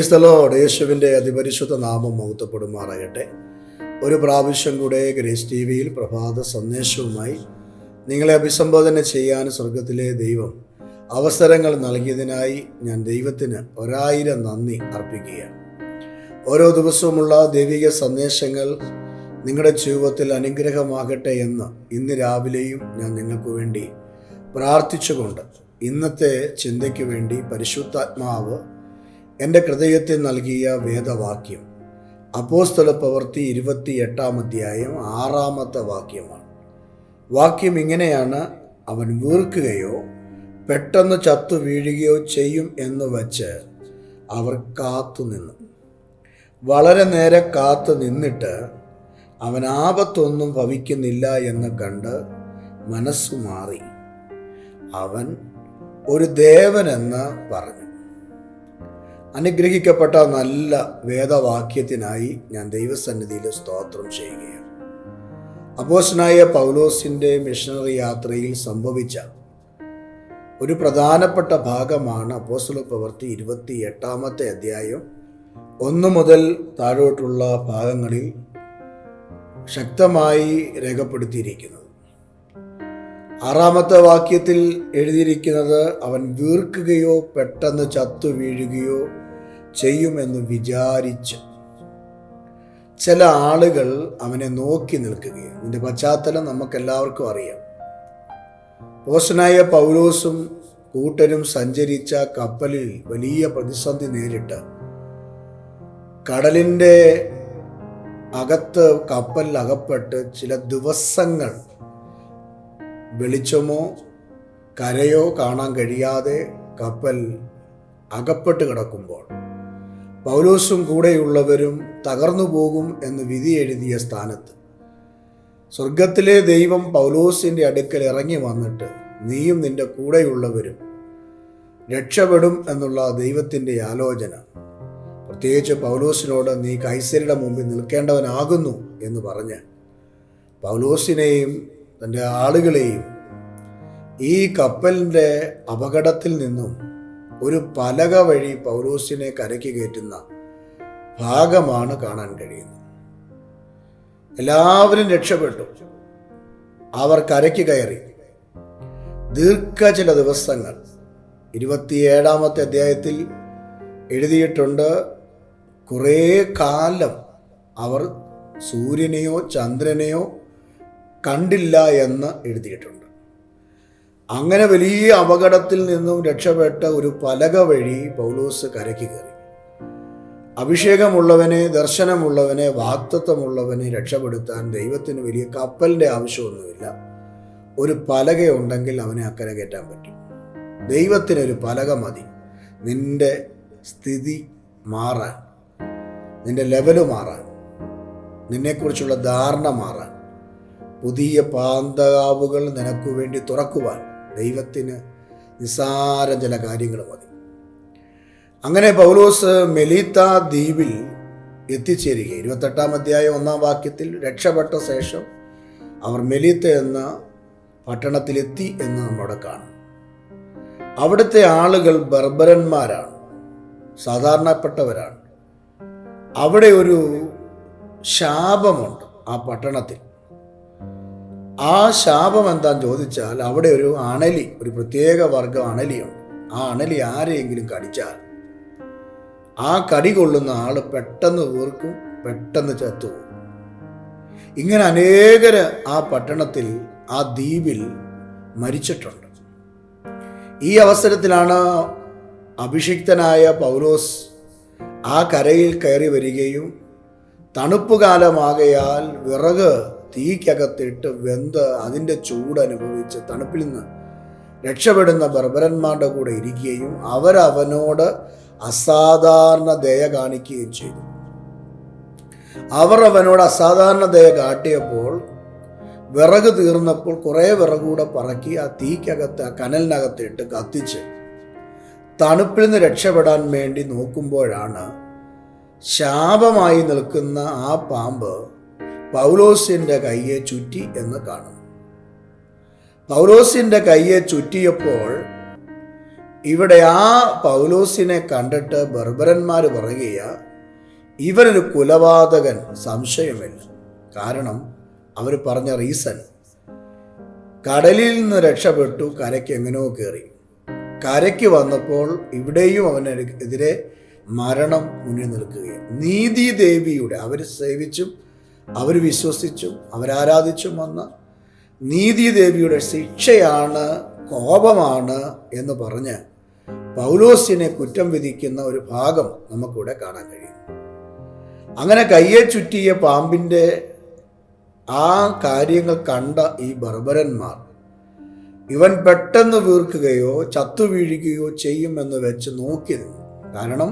Price തലോട് യേശുവിന്റെ അതിപരിശുദ്ധ നാമം മഹത്വപ്പെടുമാറാകട്ടെ. ഒരു പ്രാവശ്യം കൂടെ ഗ്രേസ് ടി വിയിൽ പ്രഭാത സന്ദേശവുമായി നിങ്ങളെ അഭിസംബോധന ചെയ്യാൻ സ്വർഗത്തിലെ ദൈവം അവസരങ്ങൾ നൽകിയതിനായി ഞാൻ ദൈവത്തിന് ഒരായിരം നന്ദി അർപ്പിക്കുകയാണ്. ഓരോ ദിവസവുമുള്ള ദൈവിക സന്ദേശങ്ങൾ നിങ്ങളുടെ ജീവിതത്തിൽ അനുഗ്രഹമാകട്ടെ എന്ന് ഇന്ന് രാവിലെയും ഞാൻ നിങ്ങൾക്ക് വേണ്ടി പ്രാർത്ഥിച്ചുകൊണ്ട് ഇന്നത്തെ ചിന്തയ്ക്ക് വേണ്ടി പരിശുദ്ധാത്മാവ് എന്റെ ഹൃദയത്തിൽ നൽകിയ വേദവാക്യം. അപ്പോസ്തല പ്രവൃത്തി ഇരുപത്തി എട്ടാം അധ്യായം ആറാമത്തെ വാക്യമാണ്. വാക്യം ഇങ്ങനെയാണ്. അവൻ വീർക്കുകയോ പെട്ടെന്ന് ചത്തു വീഴുകയോ ചെയ്യും എന്ന് വച്ച് അവർ കാത്തു നിന്നു. വളരെ നേരെ കാത്തു നിന്നിട്ട് അവൻ ആപത്തൊന്നും ഭവിക്കുന്നില്ല എന്ന് കണ്ട് മനസ്സു മാറി. അവൻ ഒരു ദേവനെന്ന് പറഞ്ഞു. അനുഗ്രഹിക്കപ്പെട്ട നല്ല വേദവാക്യത്തിനായി ഞാൻ ദൈവസന്നിധിയിൽ സ്തോത്രം ചെയ്യുകയാണ്. അപ്പോസനായ പൗലോസിന്റെ മിഷണറി യാത്രയിൽ സംഭവിച്ച ഒരു പ്രധാനപ്പെട്ട ഭാഗമാണ് അപ്പോസ്തല പ്രവൃത്തി ഇരുപത്തി എട്ടാമത്തെ അധ്യായം ഒന്ന് മുതൽ താഴോട്ടുള്ള ഭാഗങ്ങളിൽ ശക്തമായി രേഖപ്പെടുത്തിയിരിക്കുന്നത്. ആറാമത്തെ വാക്യത്തിൽ എഴുതിയിരിക്കുന്നത് അവൻ വീർക്കുകയോ പെട്ടെന്ന് ചത്തു വീഴുകയോ ചെയ്യുമെന്ന് വിചാരിച്ച്. ചില ആളുകൾ അവനെ നോക്കി നിൽക്കുകയാണ്. ഇതിന്റെ പശ്ചാത്തലം നമുക്കെല്ലാവർക്കും അറിയാം. പോസ്റ്റനായ പൗലോസും കൂട്ടരും സഞ്ചരിച്ച കപ്പലിൽ വലിയ പ്രതിസന്ധി നേരിട്ട്. കടലിന്റെ അകത്ത് കപ്പലിൽ അകപ്പെട്ട് ചില ദിവസങ്ങൾ വെളിച്ചമോ കരയോ കാണാൻ കഴിയാതെ കപ്പൽ അകപ്പെട്ട് കിടക്കുമ്പോൾ പൗലോസും കൂടെയുള്ളവരും തകർന്നു പോകും എന്ന് വിധി എഴുതിയ സ്ഥാനത്ത്. സ്വർഗത്തിലെ ദൈവം പൗലോസിന്റെ അടുക്കൽ ഇറങ്ങി വന്നിട്ട് നീയും നിന്റെ കൂടെയുള്ളവരും രക്ഷപ്പെടും എന്നുള്ള ദൈവത്തിന്റെ ആലോചന. പ്രത്യേകിച്ച് പൗലോസിനോട് നീ കൈസരുടെ മുമ്പിൽ നിൽക്കേണ്ടവനാകുന്നു എന്ന് പറഞ്ഞ് പൗലോസിനെയും തന്റെ ആളുകളെയും ഈ കപ്പലിന്റെ അപകടത്തിൽ നിന്നും ഒരു പലക വഴി പൗലോസിനെ കരയ്ക്ക് കയറ്റുന്ന ഭാഗമാണ് കാണാൻ കഴിയുന്നത്. എല്ലാവരും രക്ഷപ്പെട്ടു. അവർ കരയ്ക്ക് കയറി. ദീർഘ ചില ദിവസങ്ങൾ. ഇരുപത്തിയേഴാമത്തെ അധ്യായത്തിൽ എഴുതിയിട്ടുണ്ട് കുറേ കാലം അവർ സൂര്യനെയോ ചന്ദ്രനെയോ കണ്ടില്ല എന്ന് എഴുതിയിട്ടുണ്ട്. അങ്ങനെ വലിയ അപകടത്തിൽ നിന്നും രക്ഷപ്പെട്ട ഒരു പലക വഴി പൗലോസ് കരയ്ക്ക് കയറി. അഭിഷേകമുള്ളവനെ ദർശനമുള്ളവനെ വാക്തത്വമുള്ളവനെ രക്ഷപ്പെടുത്താൻ ദൈവത്തിന് വലിയ കപ്പലിന്റെ ആവശ്യമൊന്നുമില്ല. ഒരു പലകയുണ്ടെങ്കിൽ അവനെ അക്കരെ കയറ്റാൻ പറ്റും. ദൈവത്തിനൊരു പലക മതി. നിന്റെ സ്ഥിതി മാറാൻ നിന്റെ ലെവൽ മാറാൻ നിന്നെക്കുറിച്ചുള്ള ധാരണ മാറാൻ. പുതിയ പാന്തകാവുകൾ നിനക്കു വേണ്ടി തുറക്കുവാൻ ദൈവത്തിന് നിസാര ചില കാര്യങ്ങൾ മതി. അങ്ങനെ പൗലോസ് മെലീത്ത ദ്വീപിൽ എത്തിച്ചേരുക ഇരുപത്തെട്ടാം അധ്യായം ഒന്നാം വാക്യത്തിൽ രക്ഷപ്പെട്ട ശേഷം അവർ മെലീത്ത എന്ന പട്ടണത്തിലെത്തി എന്ന് നമ്മുടെ കാണും. അവിടുത്തെ ആളുകൾ ബർബരന്മാരാണ് സാധാരണപ്പെട്ടവരാണ്. അവിടെ ഒരു ശാപമുണ്ട് ആ പട്ടണത്തിൽ. ആ ശാപം എന്താന്ന് ചോദിച്ചാൽ അവിടെ ഒരു അണലി ഒരു പ്രത്യേക വർഗം അണലിയുണ്ട്. ആ അണലി ആരെയെങ്കിലും കടിച്ചാൽ ആ കടി കൊള്ളുന്ന ആൾ പെട്ടെന്ന് വീർക്കും പെട്ടെന്ന് ചത്തുപോകും. ഇങ്ങനെ അനേകര് ആ പട്ടണത്തിൽ ആ ദ്വീപിൽ മരിച്ചിട്ടുണ്ട്. ഈ അവസരത്തിലാണ് അഭിഷിക്തനായ പൗലോസ് ആ കരയിൽ കയറി വരികയും തണുപ്പ് കാലമാകയാൽ വിറക് തീക്കകത്തിട്ട് വെന്ത് അതിന്റെ ചൂട് അനുഭവിച്ച് തണുപ്പിൽ നിന്ന് രക്ഷപ്പെടുന്ന ബർബരന്മാരുടെ കൂടെ ഇരിക്കുകയും അവരവനോട് അസാധാരണ ദയ കാണിക്കുകയും ചെയ്തു. അവർ അവനോട് അസാധാരണ ദയ കാട്ടിയപ്പോൾ വിറക് തീർന്നപ്പോൾ കുറേ വിറക് കൂടെ പറക്കി ആ തീക്കകത്ത് ആ കനലിനകത്തിട്ട് കത്തിച്ച് തണുപ്പിൽ നിന്ന് രക്ഷപ്പെടാൻ വേണ്ടി നോക്കുമ്പോഴാണ് ശാപമായി നിൽക്കുന്ന ആ പാമ്പ് പൗലോസിന്റെ കയ്യെ ചുറ്റി എന്ന് കാണുന്നു. പൗലോസിന്റെ കയ്യെ ചുറ്റിയപ്പോൾ ഇവിടെ ആ പൗലോസിനെ കണ്ടിട്ട് ബർബരന്മാർ പറയുകയാ ഇവനൊരു കുലപാതകൻ സംശയമില്ല. കാരണം അവർ പറഞ്ഞ റീസൺ കടലിൽ നിന്ന് രക്ഷപ്പെട്ടു കരയ്ക്ക് എങ്ങനെയോ കയറി കരയ്ക്ക് വന്നപ്പോൾ ഇവിടെയും അവനെതിരെ മരണം മുന്നിൽ നിൽക്കുകയാണ് നീതി ദേവിയുടെ അവർ സേവിച്ചും അവർ വിശ്വസിച്ചും അവരാരാധിച്ചും വന്ന നീതി ദേവിയുടെ ശിക്ഷയാണ് കോപമാണ് എന്ന് പറഞ്ഞ് പൗലോസിനെ കുറ്റം വിധിക്കുന്ന ഒരു ഭാഗം നമുക്കിവിടെ കാണാൻ കഴിയും. അങ്ങനെ കയ്യെ ചുറ്റിയ പാമ്പിന്റെ ആ കാര്യങ്ങൾ കണ്ട ഈ ബർബരന്മാർ ഇവൻ പെട്ടെന്ന് വീർക്കുകയോ ചത്തു വീഴുകയോ ചെയ്യുമെന്ന് വെച്ച് നോക്കി കാരണം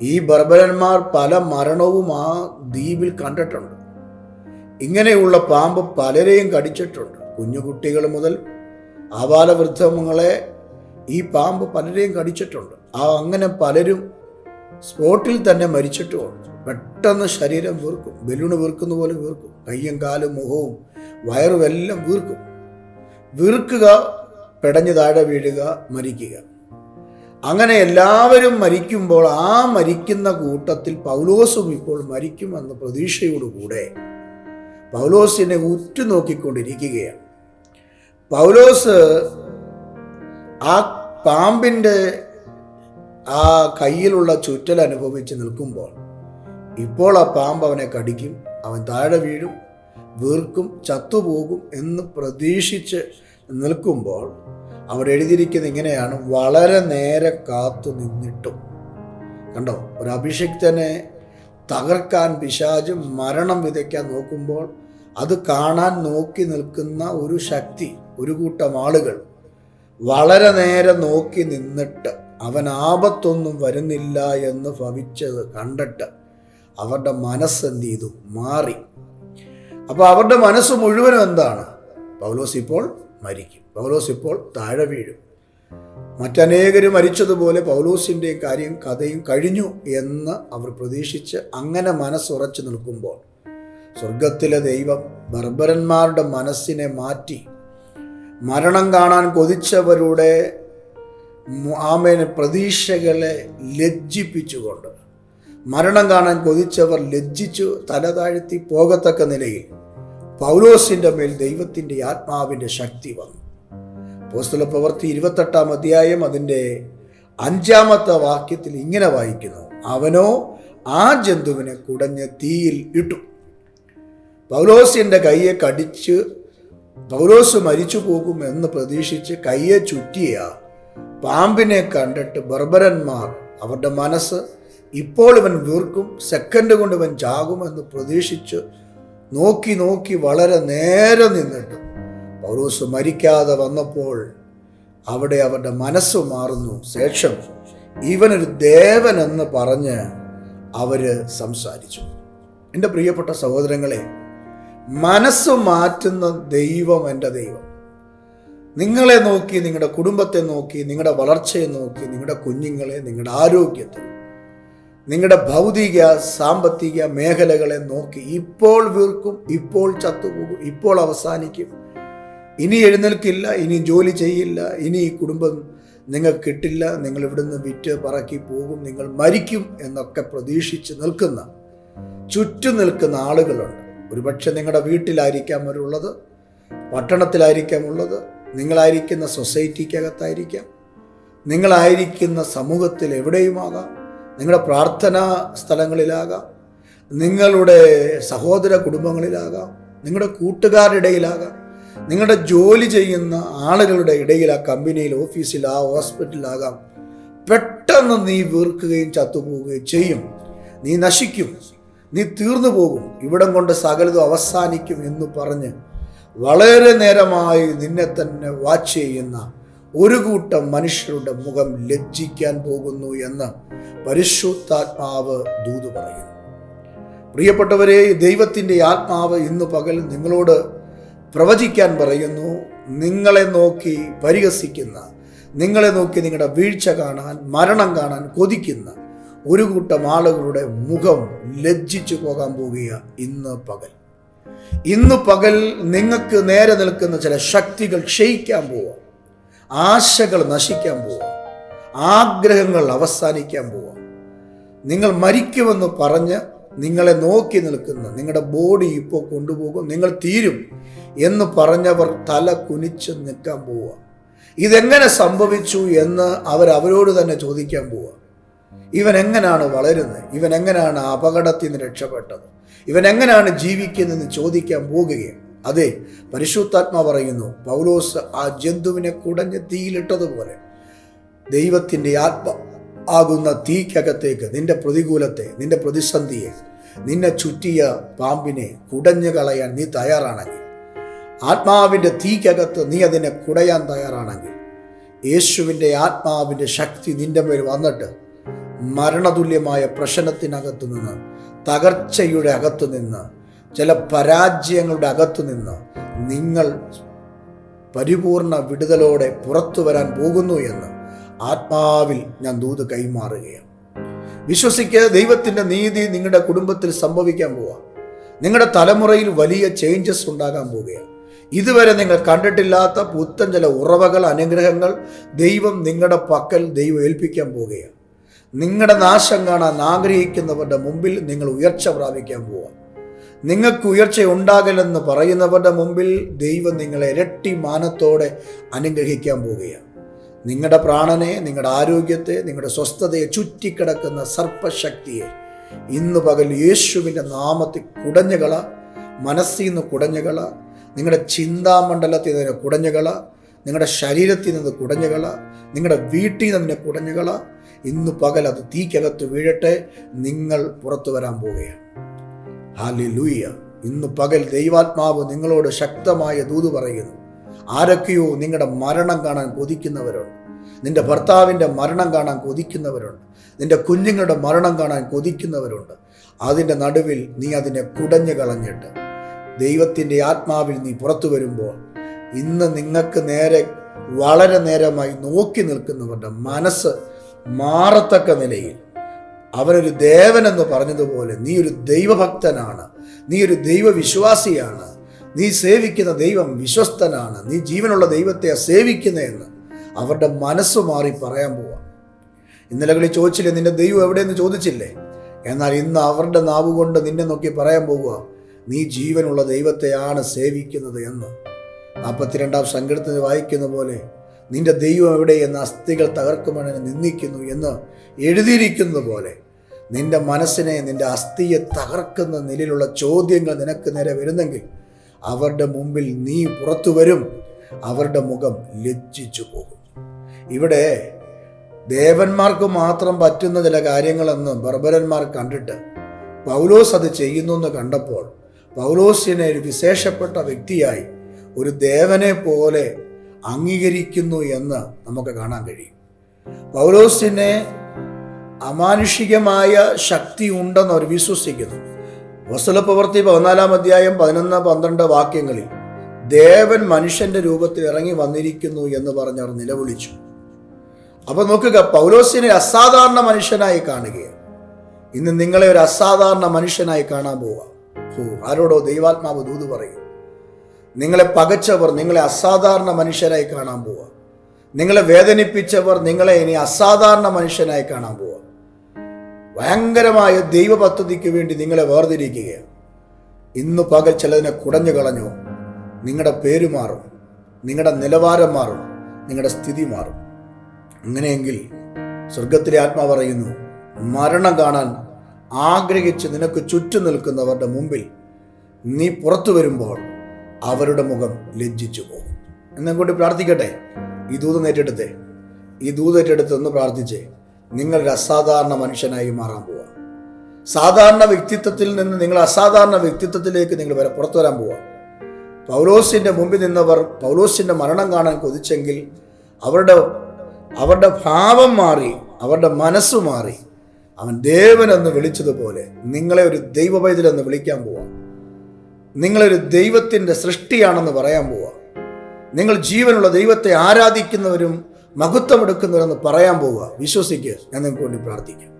ഈ ബർബരന്മാർ പല മരണവും ആ ദ്വീപിൽ കണ്ടിട്ടുണ്ട്. ഇങ്ങനെയുള്ള പാമ്പ് പലരെയും കടിച്ചിട്ടുണ്ട്. കുഞ്ഞുകുട്ടികൾ മുതൽ ആബാലവൃദ്ധങ്ങളെ ഈ പാമ്പ് പലരെയും കടിച്ചിട്ടുണ്ട്. ആ അങ്ങനെ പലരും സ്പോട്ടിൽ തന്നെ മരിച്ചിട്ടുമുണ്ട്. പെട്ടെന്ന് ശരീരം വീർക്കും. ബലൂണ് വീർക്കുന്ന പോലെ വീർക്കും. കയ്യും കാലും മുഖവും വയറും എല്ലാം വീർക്കും. വീർക്കുക പെടഞ്ഞു താഴെ വീഴുക മരിക്കുക. അങ്ങനെ എല്ലാവരും മരിക്കുമ്പോൾ ആ മരിക്കുന്ന കൂട്ടത്തിൽ പൗലോസും ഇപ്പോൾ മരിക്കുമെന്ന പ്രതീക്ഷയോടുകൂടെ പൗലോസിനെ ഉറ്റുനോക്കിക്കൊണ്ടിരിക്കുകയാണ്. പൗലോസ് ആ പാമ്പിന്റെ ആ കയ്യിലുള്ള ചുറ്റൽ അനുഭവിച്ച് നിൽക്കുമ്പോൾ ഇപ്പോൾ ആ പാമ്പ് അവനെ കടിക്കും അവൻ താഴെ വീഴും വീർക്കും ചത്തുപോകും എന്ന് പ്രതീക്ഷിച്ച് നിൽക്കുമ്പോൾ അവിടെ എഴുതിയിരിക്കുന്നത് ഇങ്ങനെയാണ് വളരെ നേരെ കാത്തു നിന്നിട്ടും. കണ്ടോ? ഒരു അഭിഷിക്തനെ തകർക്കാൻ പിശാജ് മരണം വിതയ്ക്കാൻ നോക്കുമ്പോൾ അത് കാണാൻ നോക്കി നിൽക്കുന്ന ഒരു ശക്തി ഒരു കൂട്ടം ആളുകൾ വളരെ നേരെ നോക്കി നിന്നിട്ട് അവൻ ആപത്തൊന്നും വരുന്നില്ല എന്ന് ഭവിച്ചത് കണ്ടിട്ട് അവരുടെ മനസ്സ് എന്ത് ചെയ്തു? മാറി. അപ്പോൾ അവരുടെ മനസ്സ് മുഴുവനും എന്താണ്? പൗലോസ് ഇപ്പോൾ മരിക്കും. പൗലോസ് ഇപ്പോൾ താഴെ വീഴും. മറ്റനേകർ മരിച്ചതുപോലെ പൗലോസിന്റെ കാര്യം കഥയും കഴിഞ്ഞു എന്ന് അവർ പ്രതീക്ഷിച്ച് അങ്ങനെ മനസ്സുറച്ചു നിൽക്കുമ്പോൾ സ്വർഗത്തിലെ ദൈവം ബർബരന്മാരുടെ മനസ്സിനെ മാറ്റി മരണം കാണാൻ കൊതിച്ചവരുടെ ആമേനെ പ്രതീക്ഷകളെ ലജ്ജിപ്പിച്ചുകൊണ്ട് മരണം കാണാൻ കൊതിച്ചവർ ലജ്ജിച്ചു തല താഴ്ത്തി പോകത്തക്ക നിലയിൽ പൗലോസിന്റെ മേൽ ദൈവത്തിന്റെ ആത്മാവിന്റെ ശക്തി വന്നു. പോസ്തല പ്രവൃത്തി ഇരുപത്തെട്ടാം അധ്യായം അതിന്റെ അഞ്ചാമത്തെ വാക്യത്തിൽ ഇങ്ങനെ വായിക്കുന്നു. അവനോ ആ ജന്തുവിനെ കുടഞ്ഞ് തീയിൽ ഇട്ടു. പൗലോസിന്റെ കയ്യെ കടിച്ച് പൗലോസ് മരിച്ചു പോകും എന്ന് പ്രതീക്ഷിച്ച് കയ്യെ ചുറ്റിയ പാമ്പിനെ കണ്ടിട്ട് ബർബരന്മാർ അവരുടെ മനസ്സ് ഇപ്പോൾ ഇവൻ വീർക്കും സെക്കൻഡ് കൊണ്ട് ഇവൻ ചാകുമെന്ന് പ്രതീക്ഷിച്ച് നോക്കി നോക്കി വളരെ നേരെ നിന്നിട്ട്. പൗലോസ് മരിക്കാതെ വന്നപ്പോൾ അവിടെ അവരുടെ മനസ്സ് മാറുന്നു. ശേഷം ഇവനൊരു ദേവൻ എന്ന് പറഞ്ഞ് അവർ സംസാരിച്ചു. എന്റെ പ്രിയപ്പെട്ട സഹോദരങ്ങളെ മനസ്സ് മാറ്റുന്ന ദൈവം എന്റെ ദൈവം. നിങ്ങളെ നോക്കി നിങ്ങളുടെ കുടുംബത്തെ നോക്കി നിങ്ങളുടെ വളർച്ചയെ നോക്കി നിങ്ങളുടെ കുഞ്ഞുങ്ങളെ നിങ്ങളുടെ ആരോഗ്യത്തെ നിങ്ങളുടെ ഭൗതിക സാമ്പത്തിക മേഖലകളെ നോക്കി ഇപ്പോൾ വീർക്കും ഇപ്പോൾ ചത്തുപോകും ഇപ്പോൾ അവസാനിക്കും. ഇനി എഴുന്നേൽക്കില്ല ഇനി ജോലി ചെയ്യില്ല ഇനി ഈ കുടുംബം നിങ്ങൾക്ക് കിട്ടില്ല നിങ്ങൾ ഇവിടുന്ന് വിറ്റ് പറക്കി പോകും നിങ്ങൾ മരിക്കും എന്നൊക്കെ പ്രതീക്ഷിച്ച് നിൽക്കുന്ന ചുറ്റും നിൽക്കുന്ന ആളുകളുണ്ട്. ഒരുപക്ഷെ നിങ്ങളുടെ വീട്ടിലായിരിക്കാം അവരുള്ളത് പട്ടണത്തിലായിരിക്കാം ഉള്ളത് നിങ്ങളായിരിക്കുന്ന സൊസൈറ്റിക്കകത്തായിരിക്കാം നിങ്ങളായിരിക്കുന്ന സമൂഹത്തിൽ എവിടെയുമാകാം നിങ്ങളുടെ പ്രാർത്ഥനാ സ്ഥലങ്ങളിലാകാം നിങ്ങളുടെ സഹോദര കുടുംബങ്ങളിലാകാം നിങ്ങളുടെ കൂട്ടുകാരുടെ ഇടയിലാകാം. നിങ്ങളുടെ ജോലി ചെയ്യുന്ന ആളുകളുടെ ഇടയിൽ ആ കമ്പനിയിൽ ഓഫീസിൽ ആ ഹോസ്പിറ്റലിലാകാം പെട്ടെന്ന് നീ വീർക്കുകയും ചത്തുപോവുകയും ചെയ്യും. നീ നശിക്കും. നീ തീർന്നു പോകും. ഇവിടം കൊണ്ട് സകലതും അവസാനിക്കും എന്ന് പറഞ്ഞ് വളരെ നേരമായി നിന്നെ തന്നെ വാച്ച് ചെയ്യുന്ന ഒരു കൂട്ടം മനുഷ്യരുടെ മുഖം ലജ്ജിക്കാൻ പോകുന്നു എന്ന് പരിശുദ്ധാത്മാവ് ദൂത് പറയുന്നു. പ്രിയപ്പെട്ടവരെ ദൈവത്തിന്റെ ആത്മാവ് ഇന്ന് പകൽ നിങ്ങളോട് പ്രവചിക്കാൻ പറയുന്നു നിങ്ങളെ നോക്കി പരിഹസിക്കുന്ന നിങ്ങളെ നോക്കി നിങ്ങളുടെ വീഴ്ച കാണാൻ മരണം കാണാൻ കൊതിക്കുന്ന ഒരു കൂട്ടം ആളുകളുടെ മുഖം ലജ്ജിച്ചു പോകാൻ പോകുക ഇന്ന് പകൽ. ഇന്ന് പകൽ നിങ്ങൾക്ക് നേരെ നിൽക്കുന്ന ചില ശക്തികൾ ക്ഷയിക്കാൻ പോവാം ആശകൾ നശിക്കാൻ പോവാം ആഗ്രഹങ്ങൾ അവസാനിക്കാൻ പോവാം. നിങ്ങൾ മരിക്കുമെന്ന് പറഞ്ഞ് നിങ്ങളെ നോക്കി നിൽക്കുന്ന നിങ്ങളുടെ ബോഡി ഇപ്പോൾ കൊണ്ടുപോകും നിങ്ങൾ തീരും എന്ന് പറഞ്ഞവർ തല കുനിച്ച് നിൽക്കാൻ പോവുക. ഇതെങ്ങനെ സംഭവിച്ചു എന്ന് അവർ അവരോട് തന്നെ ചോദിക്കാൻ പോവുക. ഇവൻ എങ്ങനെയാണ് വളരുന്നത്? ഇവൻ എങ്ങനെയാണ് അപകടത്തിൽ നിന്ന് രക്ഷപ്പെട്ടത്? ഇവൻ എങ്ങനെയാണ് ജീവിക്കുന്നതെന്ന് ചോദിക്കാൻ പോകുകയും അതെ പരിശുദ്ധാത്മ പറയുന്നു പൗലോസ് ആ ജന്തുവിനെ കുടഞ്ഞ് തീയിലിട്ടതുപോലെ ദൈവത്തിന്റെ ആത്മ ആകുന്ന തീക്കകത്തേക്ക് നിന്റെ പ്രതികൂലത്തെ നിന്റെ പ്രതിസന്ധിയെ നിന്നെ ചുറ്റിയ പാമ്പിനെ കുടഞ്ഞു കളയാൻ നീ തയ്യാറാണെങ്കിൽ ആത്മാവിന്റെ തീക്കകത്ത് നീ അതിനെ കുടയാൻ തയ്യാറാണെങ്കിൽ യേശുവിന്റെ ആത്മാവിന്റെ ശക്തി നിന്റെ മേൽ വന്നിട്ട് മരണതുല്യമായ പ്രശ്നത്തിനകത്തു നിന്ന് തകർച്ചയുടെ അകത്തു നിന്ന് ചില പരാജയങ്ങളുടെ അകത്തു നിന്ന് നിങ്ങൾ പരിപൂർണ വിടുതലോടെ പുറത്തു വരാൻ പോകുന്നു എന്ന് ആത്മാവിൽ ഞാൻ ദൂത് കൈമാറുകയാണ്. വിശ്വസിക്കുക ദൈവത്തിന്റെ നീതി നിങ്ങളുടെ കുടുംബത്തിൽ സംഭവിക്കാൻ പോവുക നിങ്ങളുടെ തലമുറയിൽ വലിയ ചേഞ്ചസ് ഉണ്ടാകാൻ പോവുകയാണ്. ഇതുവരെ നിങ്ങൾ കണ്ടിട്ടില്ലാത്ത പുത്തൻ ചില ഉറവകൾ അനുഗ്രഹങ്ങൾ ദൈവം നിങ്ങളുടെ പക്കൽ ദൈവം ഏൽപ്പിക്കാൻ പോവുകയാണ്. നിങ്ങളുടെ നാശം കാണാൻ ആഗ്രഹിക്കുന്നവരുടെ മുമ്പിൽ നിങ്ങൾ ഉയർച്ച പ്രാപിക്കാൻ പോവുക നിങ്ങൾക്ക് ഉയർച്ച ഉണ്ടാകലെന്ന് പറയുന്നവരുടെ മുമ്പിൽ ദൈവം നിങ്ങളെ ഇരട്ടി മാനത്തോടെ അനുഗ്രഹിക്കാൻ പോവുകയാണ്. നിങ്ങളുടെ പ്രാണനെ നിങ്ങളുടെ ആരോഗ്യത്തെ നിങ്ങളുടെ സ്വസ്ഥതയെ ചുറ്റിക്കിടക്കുന്ന സർപ്പശക്തിയെ ഇന്ന് പകൽ യേശുവിന്റെ നാമത്തിൽ കുടഞ്ഞുകള മനസ്സിൽ നിന്ന് കുടഞ്ഞുകള നിങ്ങളുടെ ചിന്താമണ്ഡലത്തിൽ നിന്ന് കുടഞ്ഞുകള നിങ്ങളുടെ ശരീരത്തിൽ നിന്ന് കുടഞ്ഞുകള നിങ്ങളുടെ വീട്ടിൽ നിന്ന് കുടഞ്ഞുകള ഇന്ന് പകൽ അത് തീക്കകത്ത് വീഴട്ടെ നിങ്ങൾ പുറത്തു വരാൻ പോവുകയാണ്. ഹാലി ലൂയ്യ ഇന്ന് പകൽ ദൈവാത്മാവ് നിങ്ങളോട് ശക്തമായ ദൂത് പറയുന്നു. ആരൊക്കെയോ നിങ്ങളുടെ മരണം കാണാൻ കൊതിക്കുന്നവരുണ്ട്. നിന്റെ ഭർത്താവിന്റെ മരണം കാണാൻ കൊതിക്കുന്നവരുണ്ട്. നിന്റെ കുഞ്ഞുങ്ങളുടെ മരണം കാണാൻ കൊതിക്കുന്നവരുണ്ട്. അതിന്റെ നടുവിൽ നീ അതിനെ കുടഞ്ഞു കളഞ്ഞിട്ട് ദൈവത്തിന്റെ ആത്മാവിൽ നീ പുറത്തു വരുമ്പോൾ ഇന്ന് നിങ്ങൾക്ക് നേരെ വളരെ നേരമായി നോക്കി നിൽക്കുന്നവരുടെ മനസ്സ് മാറത്തക്ക നിലയിൽ അവനൊരു ദേവനെന്ന് പറഞ്ഞതുപോലെ നീ ഒരു ദൈവഭക്തനാണ്. നീ ഒരു ദൈവവിശ്വാസിയാണ്. നീ സേവിക്കുന്ന ദൈവം വിശ്വസ്തനാണ്. നീ ജീവനുള്ള ദൈവത്തെ സേവിക്കുന്നതെന്ന് അവരുടെ മനസ്സ് മാറി പറയാൻ പോവാം. ഇന്നലകളിൽ ചോദിച്ചില്ലേ നിന്റെ ദൈവം എവിടെയെന്ന് ചോദിച്ചില്ലേ? എന്നാൽ ഇന്ന് അവരുടെ നാവ് കൊണ്ട് നിന്നെ നോക്കി പറയാൻ പോവുക നീ ജീവനുള്ള ദൈവത്തെയാണ് സേവിക്കുന്നത് എന്ന്. നാൽപ്പത്തിരണ്ടാം സങ്കീർത്തനം വായിക്കുന്ന പോലെ നിന്റെ ദൈവം എവിടെ എന്ന അസ്ഥികൾ തകർക്കുമെന്ന് നിന്ദിക്കുന്നു എന്ന് എഴുതിയിരിക്കുന്നത് പോലെ നിന്റെ മനസ്സിനെ നിന്റെ അസ്ഥിയെ തകർക്കുന്ന നിലയിലുള്ള ചോദ്യങ്ങൾ നിനക്ക് നേരെ വരുന്നെങ്കിൽ അവരുടെ മുമ്പിൽ നീ പുറത്തു വരും. അവരുടെ മുഖം ലജ്ജിച്ചു പോകും. ഇവിടെ ദേവന്മാർക്ക് മാത്രം പറ്റുന്ന ചില കാര്യങ്ങളെന്ന് ബർബരന്മാർ കണ്ടിട്ട് പൗലോസ് അത് ചെയ്യുന്നു എന്ന് കണ്ടപ്പോൾ പൗലോസിനെ ഒരു വിശേഷപ്പെട്ട വ്യക്തിയായി ഒരു ദേവനെ പോലെ അംഗീകരിക്കുന്നു എന്ന് നമുക്ക് കാണാൻ കഴിയും. പൗലോസിനെ അമാനുഷികമായ ശക്തി ഉണ്ടെന്ന് അവർ വിശ്വസിക്കുന്നു. വസ്തുല പ്രവൃത്തി പതിനാലാം അധ്യായം പതിനൊന്ന് പന്ത്രണ്ട് വാക്യങ്ങളിൽ ദേവൻ മനുഷ്യന്റെ രൂപത്തിൽ ഇറങ്ങി വന്നിരിക്കുന്നു എന്ന് പറഞ്ഞവർ നിലവിളിച്ചു. അപ്പൊ നോക്കുക പൗലോസിനെ അസാധാരണ മനുഷ്യനായി കാണുകയാണ്. ഇന്ന് നിങ്ങളെ ഒരു അസാധാരണ മനുഷ്യനായി കാണാൻ പോവാം. ഓ ആരോടോ ദൈവാത്മാവ് ദൂത് പറയും. നിങ്ങളെ പകച്ചവർ നിങ്ങളെ അസാധാരണ മനുഷ്യരായി കാണാൻ പോവുക നിങ്ങളെ വേദനിപ്പിച്ചവർ നിങ്ങളെ ഇനി അസാധാരണ മനുഷ്യനായി കാണാൻ പോവുക ഭയങ്കരമായ ദൈവ പദ്ധതിക്ക് വേണ്ടി നിങ്ങളെ വേർതിരിക്കുകയാണ്. ഇന്ന് പകൽ ചിലതിനെ കുടഞ്ഞു കളഞ്ഞു. നിങ്ങളുടെ പേര് മാറും. നിങ്ങളുടെ നിലവാരം മാറും. നിങ്ങളുടെ സ്ഥിതി മാറും. അങ്ങനെയെങ്കിൽ സ്വർഗത്തിലെ ആത്മാ പറയുന്നു മരണം കാണാൻ ആഗ്രഹിച്ച് നിനക്ക് ചുറ്റും നിൽക്കുന്നവരുടെ മുമ്പിൽ നീ പുറത്തു വരുമ്പോൾ അവരുടെ മുഖം ലജ്ജിച്ചു പോകും. എന്നെ കൊണ്ട് പ്രാർത്ഥിക്കട്ടെ? ഈ ദൂതം ഏറ്റെടുത്തേ. ഈ ദൂതേറ്റെടുത്തെന്ന് പ്രാർത്ഥിച്ചേ. നിങ്ങളൊരു അസാധാരണ മനുഷ്യനായി മാറാൻ പോവുക സാധാരണ വ്യക്തിത്വത്തിൽ നിന്ന് നിങ്ങൾ അസാധാരണ വ്യക്തിത്വത്തിലേക്ക് നിങ്ങൾ വരെ പുറത്തു വരാൻ പോവുക പൗലോസിന്റെ മുമ്പിൽ നിന്നവർ പൗലോസിന്റെ മരണം കാണാൻ കൊതിച്ചെങ്കിൽ അവരുടെ അവരുടെ ഭാവം മാറി അവരുടെ മനസ്സ് മാറി അവൻ ദേവൻ എന്ന് വിളിച്ചതുപോലെ നിങ്ങളെ ഒരു ദൈവപൈതലെന്ന് വിളിക്കാൻ പോവാം. നിങ്ങളൊരു ദൈവത്തിന്റെ സൃഷ്ടിയാണെന്ന് പറയാൻ പോവാം. നിങ്ങൾ ജീവനുള്ള ദൈവത്തെ ആരാധിക്കുന്നവരും മഹത്വമെടുക്കുന്നവരെന്ന് പറയാൻ പോവുക. വിശ്വസിക്കുക. ഞാൻ നിങ്ങൾക്ക് വേണ്ടി പ്രാർത്ഥിക്കാം.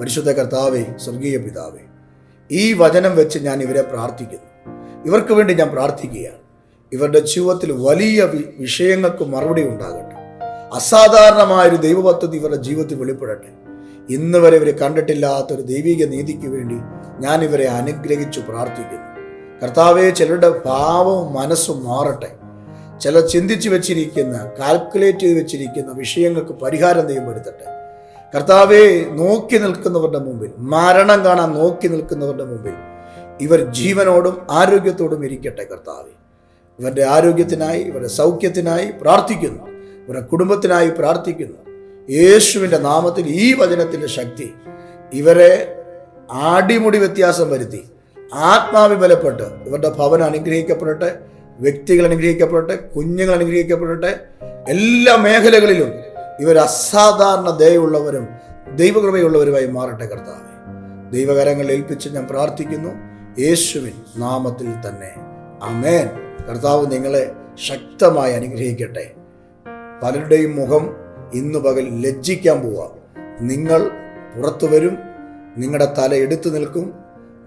പരിശുദ്ധ കർത്താവേ സ്വർഗീയ പിതാവേ ഈ വചനം വെച്ച് ഞാൻ ഇവരെ പ്രാർത്ഥിക്കുന്നു. ഇവർക്ക് വേണ്ടി ഞാൻ പ്രാർത്ഥിക്കുകയാണ്. ഇവരുടെ ജീവിതത്തിൽ വലിയ വിഷയങ്ങൾക്ക് മറുപടി ഉണ്ടാകട്ടെ. അസാധാരണമായൊരു ദൈവപദ്ധതി ഇവരുടെ ജീവിതത്തിൽ വെളിപ്പെടട്ടെ. ഇന്ന് വരെ ഇവരെ കണ്ടിട്ടില്ലാത്തൊരു ദൈവിക നീതിക്ക് വേണ്ടി ഞാൻ ഇവരെ അനുഗ്രഹിച്ചു പ്രാർത്ഥിക്കുന്നു. കർത്താവെ ചിലരുടെ ഭാവവും മനസ്സും മാറട്ടെ. ചില ചിന്തിച്ചു വെച്ചിരിക്കുന്ന കാൽക്കുലേറ്റ് ചെയ്ത് വെച്ചിരിക്കുന്ന വിഷയങ്ങൾക്ക് പരിഹാരം ദൈവം വരുത്തട്ടെ കർത്താവെ നോക്കി നിൽക്കുന്നവരുടെ മുമ്പിൽ മരണം കാണാൻ നോക്കി നിൽക്കുന്നവരുടെ മുമ്പിൽ ഇവർ ജീവനോടും ആരോഗ്യത്തോടും ഇരിക്കട്ടെ കർത്താവെ. ഇവരുടെ ആരോഗ്യത്തിനായി ഇവരുടെ സൗഖ്യത്തിനായി പ്രാർത്ഥിക്കുന്നു. ഇവരുടെ കുടുംബത്തിനായി പ്രാർത്ഥിക്കുന്നു. യേശുവിന്റെ നാമത്തിൽ ഈ വചനത്തിന്റെ ശക്തി ഇവരെ ആടിമുടി വ്യത്യാസം വരുത്തി. ആത്മാവി ബലപ്പെട്ട് ഇവരുടെ ഭവനം അനുഗ്രഹിക്കപ്പെടട്ടെ. വ്യക്തികൾ അനുഗ്രഹിക്കപ്പെടട്ടെ കുഞ്ഞുങ്ങൾ അനുഗ്രഹിക്കപ്പെടട്ടെ എല്ലാ മേഖലകളിലും ഇവർ അസാധാരണ ദയുള്ളവരും ദൈവകൃപയുള്ളവരുമായി മാറട്ടെ കർത്താവെ. ദൈവകരങ്ങൾ ഏൽപ്പിച്ച് ഞാൻ പ്രാർത്ഥിക്കുന്നു. യേശുവിൻ നാമത്തിൽ തന്നെ. അമേൻ കർത്താവ് നിങ്ങളെ ശക്തമായി അനുഗ്രഹിക്കട്ടെ. പലരുടെയും മുഖം ഇന്ന് പകൽ ലജ്ജിക്കാൻ പോവുക നിങ്ങൾ പുറത്തു വരും നിങ്ങളുടെ തല എടുത്തു നിൽക്കും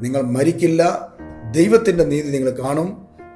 നിങ്ങൾ മരിക്കില്ല ദൈവത്തിന്റെ നീതി നിങ്ങൾ കാണും.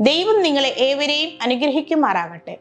ദൈവം നിങ്ങളെ ഏവരെയും അനുഗ്രഹിക്കുമാറാകട്ടെ.